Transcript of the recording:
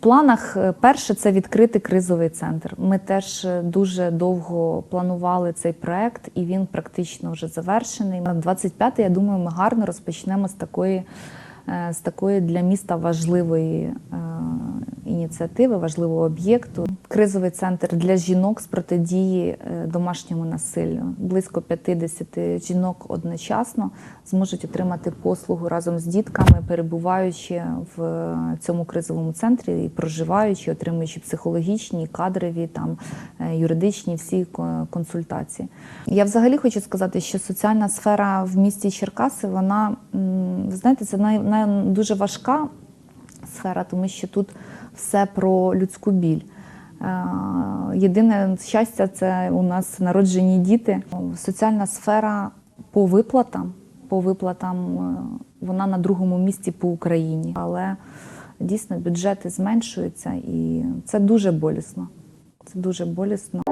планах е, перше це відкрити кризовий центр. Ми теж е, дуже довго планували цей проект, і він практично вже завершений. На 25-й, я думаю, ми гарно розпочнемо з такої, е, з такої для міста важливої ініціативи, важливого об'єкту. Кризовий центр для жінок з протидії е, домашньому насиллю. Близько 50 жінок одночасно зможуть отримати послугу разом з дітками, перебуваючи в цьому кризовому центрі і проживаючи, отримуючи психологічні, кадрові, там е, юридичні всі консультації. Я взагалі хочу сказати, що соціальна сфера в місті Черкаси, вона ви знаєте, це най, най, дуже важка сфера, тому що тут все про людську біль. Е, Єдине щастя це у нас народжені діти. Соціальна сфера по виплатам, по виплатам е, вона на другому місці по Україні. Але дійсно бюджети зменшуються і це дуже болісно. Це дуже болісно.